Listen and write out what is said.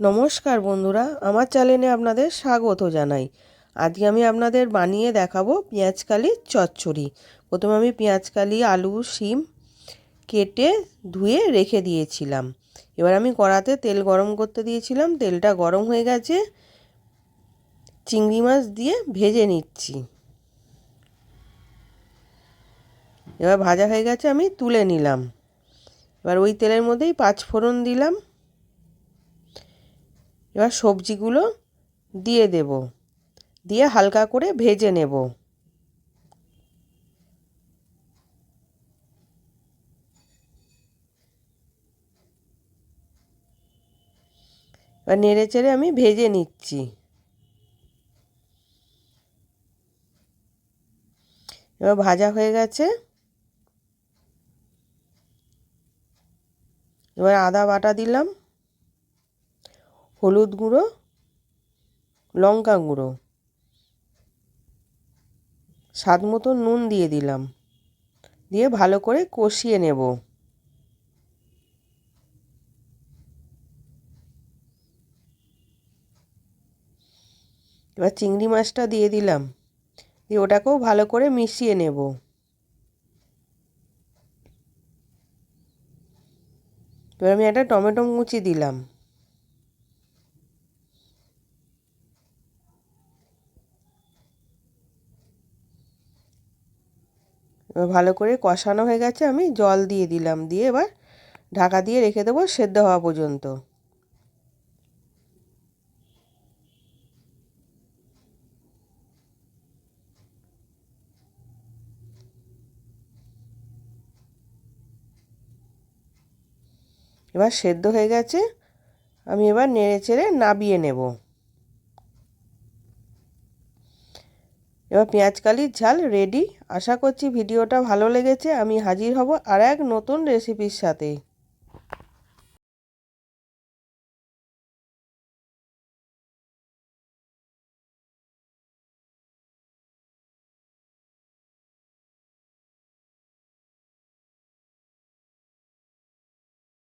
নমস্কার বন্ধুরা, আমার চ্যানেলে আপনাদের স্বাগত জানাই। আজকে আমি আপনাদের বানিয়ে দেখাবো পেঁয়াজকালির চচ্চড়ি। প্রথমে আমি পেঁয়াজকালি, আলু, শিম কেটে ধুয়ে রেখে দিয়েছিলাম। এবার আমি কড়াতে তেল গরম করতে দিয়েছিলাম, তেলটা গরম হয়ে গেছে। চিংড়ি মাছ দিয়ে ভেজে নিচ্ছি। এবার ভাজা হয়ে গেছে, আমি তুলে নিলাম। এবার ওই তেলের মধ্যেই পাঁচ ফোড়ন দিলাম। এবার সবজিগুলো দিয়ে দেব। দিয়ে হালকা করে ভেজে নেব। এবার নেড়ে চেড়ে আমি ভেজে নিচ্ছি। এবার ভাজা হয়ে গেছে। এবার আদা বাটা দিলাম। হলুদ গুঁড়ো, লঙ্কা গুঁড়ো। স্বাদ মতো নুন দিয়ে দিলাম। দিয়ে ভালো করে কষিয়ে নেব। এবার চিংড়ি মাছটা দিয়ে দিলাম। দিয়ে ওটাকেও ভালো করে মিশিয়ে নেব। এবার আমি একটা টমেটো কুচি দিলাম। ভালো করে কষানো হয়ে গেছে, আমি জল দিয়ে দিলাম। দিয়ে এবার ঢাকা দিয়ে রেখে দেবো সেদ্ধ হওয়া পর্যন্ত। এবার সেদ্ধ হয়ে গেছে, আমি এবার নেড়ে চেড়ে নাবিয়ে নেব। এবার পেঁয়াজ কালির ঝাল রেডি আশা করছি ভিডিওটা ভালো লেগেছে। আমি হাজির হব আর এক নতুন রেসিপির সাথে।